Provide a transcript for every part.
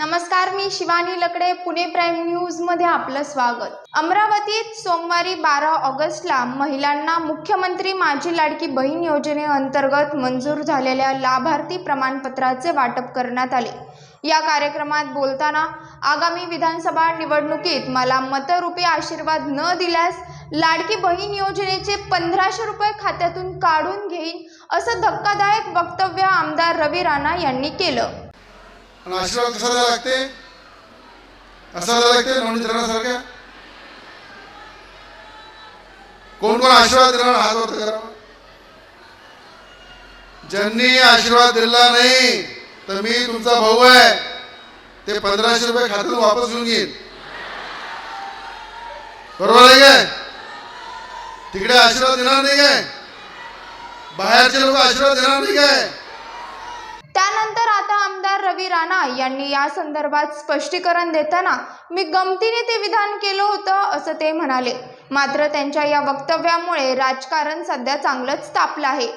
नमस्कार मी शिवानी लकडे पुणे प्राईम न्यूजमध्ये आपलं स्वागत. अमरावतीत सोमवारी बारा ऑगस्टला महिलांना मुख्यमंत्री माझी लाडकी बहीण योजनेअंतर्गत मंजूर झालेल्या लाभार्थी प्रमाणपत्राचे वाटप करण्यात आले. या कार्यक्रमात बोलताना आगामी विधानसभा निवडणुकीत मला मतरूपी आशीर्वाद न दिल्यास लाडकी बहीण योजनेचे पंधराशे रुपये खात्यातून काढून घेईन असं धक्कादायक वक्तव्य आमदार रवी राणा यांनी केलं. आणि आशीर्वाद कसा द्यायला लागते? असा द्यायला लागते नवनीत कोण कोण आशीर्वाद देणार? हात वर करा. ज्यांनी आशीर्वाद दिला नाही तर मी तुमचा भाऊ आहे. ते पंधराशे रुपये खात्यात वापस घेऊन घेईन बरोबर आहे काय? तिकडे आशीर्वाद देणार नाही काय? बाहेरचे लोक आशीर्वाद देणार नाही काय? त्यानंतर आता आमदार राणा यांनी या संदर्भात स्पष्टीकरण देताना मी गमतीने ते विधान केलं होतं असं ते म्हणाले. मात्र त्यांच्या या वक्तव्यामुळे राजकारण सध्या चांगलंच तापलं आहे.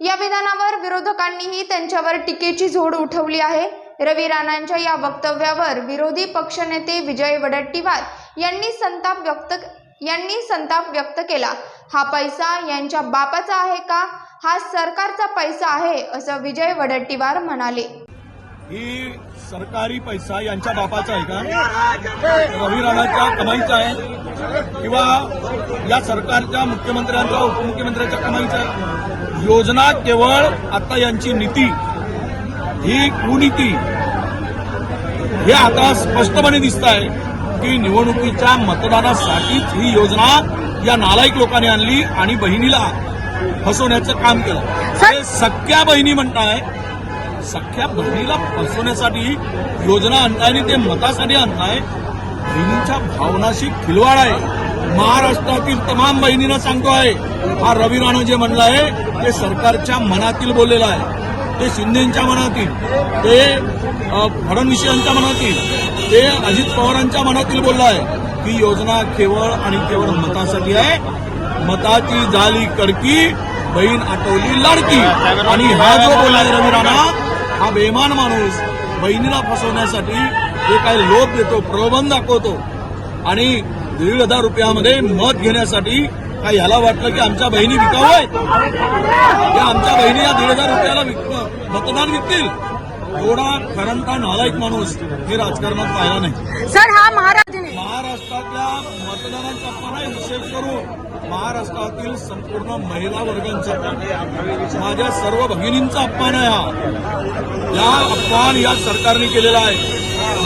या विधानावर विरोधकांनीही त्यांच्यावर टीकेची झोड उठवली आहे. रवी राणांच्या या वक्तव्यावर विरोधी पक्षनेते विजय वडट्टीवार यांनी संताप व्यक्त यांनी संताप व्यक्त केला. हा पैसा यांच्या बापाचा आहे का? हा सरकारचा पैसा आहे असं विजय वडट्टीवार म्हणाले. ही सरकारी पैसा यांच्या बापाचा आहे का? रवी राणाच्या कमाईचा आहे? किंवा या सरकारच्या मुख्यमंत्र्यांचा उपमुख्यमंत्र्यांच्या कमाईचा आहे? योजना केवळ आता यांची नीती ही कुनीती हे आता स्पष्टपणे दिसत आहे की निवडणुकीच्या मतदानासाठीच ही योजना या नालायक लोकांनी आणली आणि बहिणीला फसवण्याचं काम केलं. हे सख्या बहिणी म्हणताय सख्या बहिणीला फसवण्यासाठी योजना आणताय आणि ते मतासाठी आणताय. बहिणींच्या भावनाशी खिलवाड आहे. महाराष्ट्रातील तमाम बहिणींना सांगतो आहे हा रवी राणा जे म्हणलं आहे ते सरकारच्या मनातील बोललेलं आहे. ते शिंदेच्या मनातील ते फडणवीस यांच्या मनातील ते अजित पवारांच्या मनातील बोललं आहे. ही योजना केवळ आणि केवळ मतासाठी आहे. मताची झाली कडकी बहीण आठवली लाडकी. आणि हा जो बोलला रवी राणा हा बेमान माणूस बहिणीला फसवण्यासाठी जे काही लोभ देतो प्रलोभन दाखवतो आणि दीड हजार रुपयामध्ये मत घेण्यासाठी काय ह्याला वाटलं की आमच्या बहिणी विकाव आहेत या आमच्या बहिणी या दीड हजार रुपयाला विक- मतदान विकतील? एवढा खरंता नालायक माणूस हे राजकारणात पाहिला नाही. सर हा महाराज महाराष्ट्रातल्या मतदानाचा अपमान निषेध करून महाराष्ट्रातील संपूर्ण महिला वर्गांचा माझ्या सर्व भगिनींचा अपमान आहे हा. या अपमान या सरकारने केलेला आहे.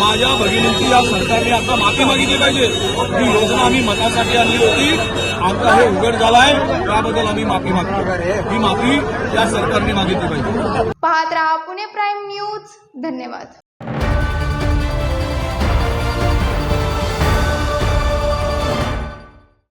माझ्या भगिनींची या सरकारने आता माफी मागितली पाहिजे. ही योजना आम्ही मतासाठी आणली होती. आता हे उघड झालाय. त्याबद्दल आम्ही माफी मागतो. ही माफी या सरकारने मागितली पाहिजे. पाहत राहा पुणे प्राईम न्यूज. धन्यवाद.